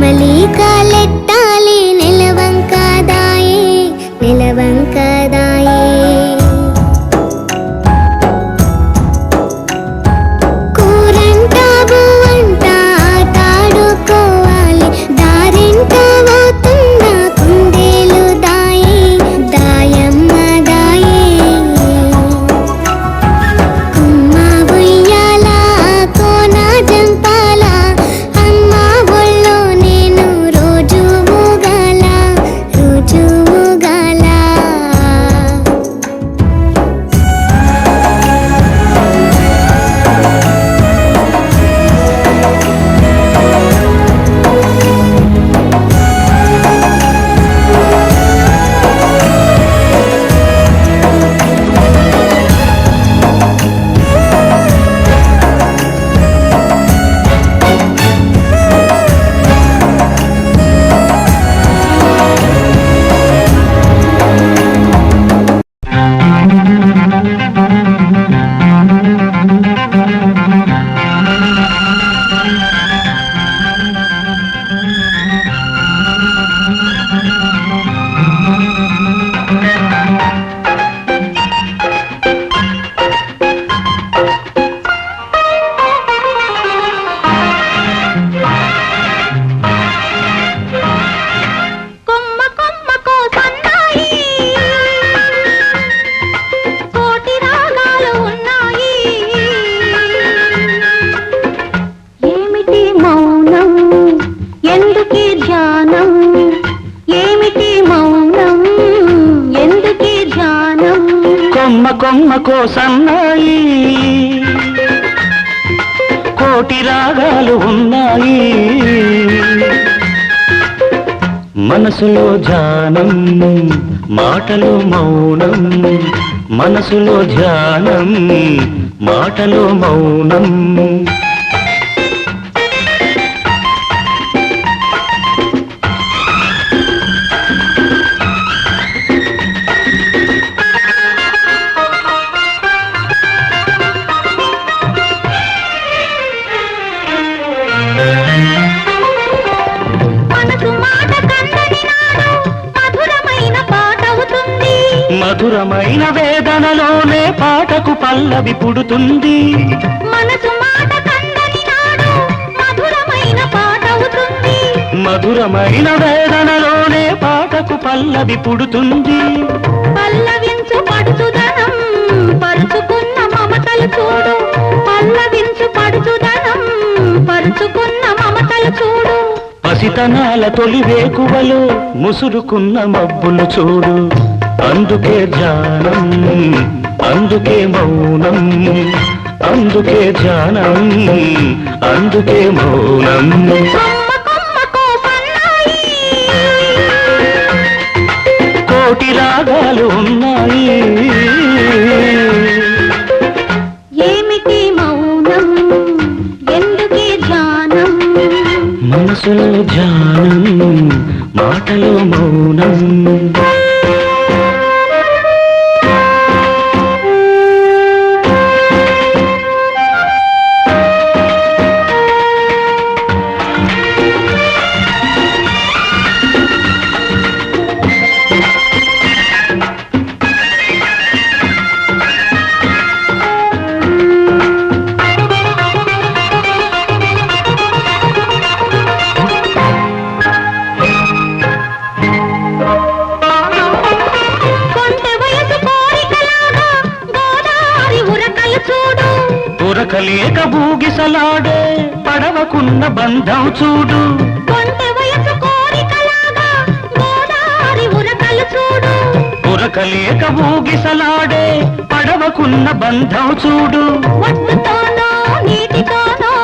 மலிக కొమ్మకో సన్నాయి కోటి రాగాలు ఉన్నాయి. మనసులో ధ్యానం మాటలో మౌనం. మనసులో ధ్యానం మాటలో మౌనం. మధురమైన వేదనలోనే పాటకు పల్లవి పుడుతుంది. మనసు మాట నాడు మధురమైన పాట అవుతుంది. మధురమైన వేదనలోనే పాటకు పల్లవి పుడుతుంది. పల్లవించు పడుచుదనం పరుచుకున్న మమతలు చూడు. పల్లవించు పడుచుదనం పరుచుకున్న మమతలు చూడు. పసితనాల తొలి వేకువలో ముసురుకున్న మబ్బులు చూడు. అందుకే ధ్యానం అందుకే మౌనం అందుకే ధ్యానం అందుకే మౌనం. కోటి రాగాలు ఉన్నాయి. ఏమిటి మౌనం? ఎందుకే ధ్యానం? మనసులో ధ్యానం పలకలేక భూగిసలాడే పడవకున్న బంధం చూడు. ఉరకలేక భూగిసలాడే పడవకున్న బంధం చూడు. నీటితోనో